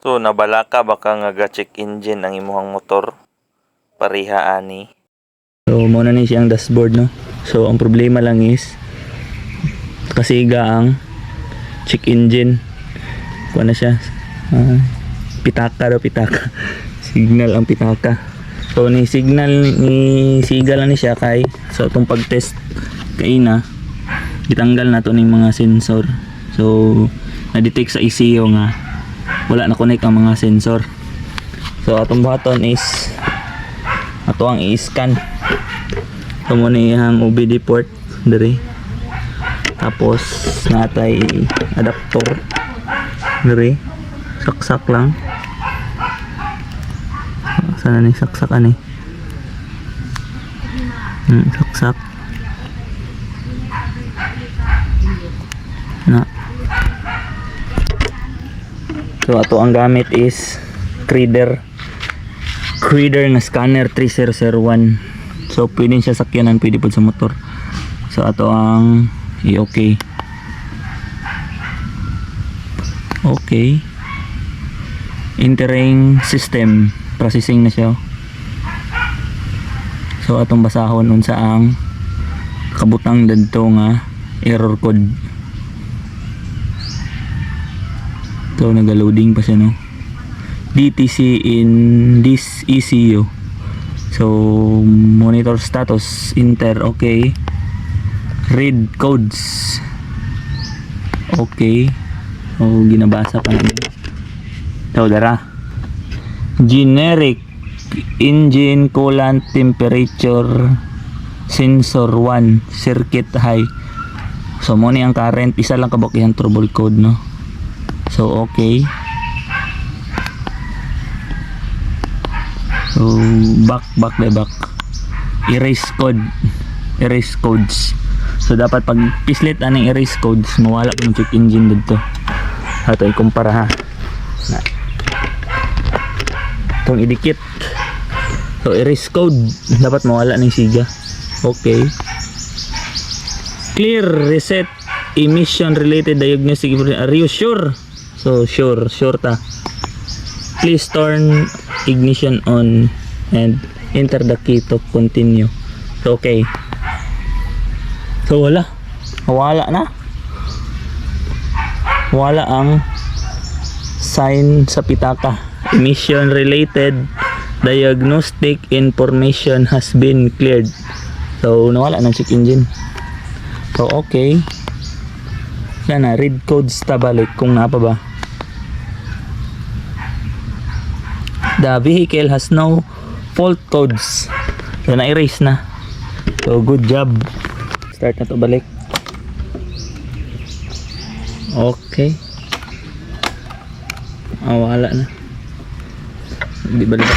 So nabala ka baka nga ga-check engine ang imuhang motor pareha ani. So, muna ni siyang dashboard, no? So, ang problema lang is, kasiga ang check engine. Kuha na siya. ah, pitaka daw, pitaka. Signal ang pitaka. So, ni signal ni siga lang ni siya kay so itong pag-test kay na gitanggal na to ning mga sensor. So, na-detect sa ECU nga wala na connect ang mga sensor. So, atong button is ato ang i-scan. Ito mo na yung OBD port diri. Tapos natay adapter diri. Saksak lang. Sana ni saksak ani? Hmm, saksak. Na so ato ang gamit is Creeder. Creeder nga scanner 3001 so pwede siya sakyanan pwede po sa motor. So ato ang i-okay. Okay. Entering system. Processing na siya so atong basahon unsa ang kabutang dadto nga error code so naga-loading pa siya no? DTC in this ECU so monitor status enter okay. Read codes. Okay. O ginabasa pa namin. So dara. Generic engine coolant temperature sensor 1 circuit high. So mo ni ang current isa lang yung trouble code no so okay So, back, back by back. Erase code. Erase codes. So, dapat pag pislit aning erase codes, mawala pa check engine dito. Ato, ikumpara ha. Na. Itong idikit. So, erase code. Dapat mawala ng siga. Okay. Clear, reset, emission related diagnostic. Are you sure? So, sure, sure ta. Please turn ignition on and enter the key to continue. So okay. So wala. Wala na. Wala ang sign sa pitaka. Emission related diagnostic information has been cleared. So nawala ng check engine so okay. Yan na read codes ta balik kung napa ba the vehicle has no fault codes. So na-erase na. So good job. Start na to balik. Okay. Ah wala na. Hindi balik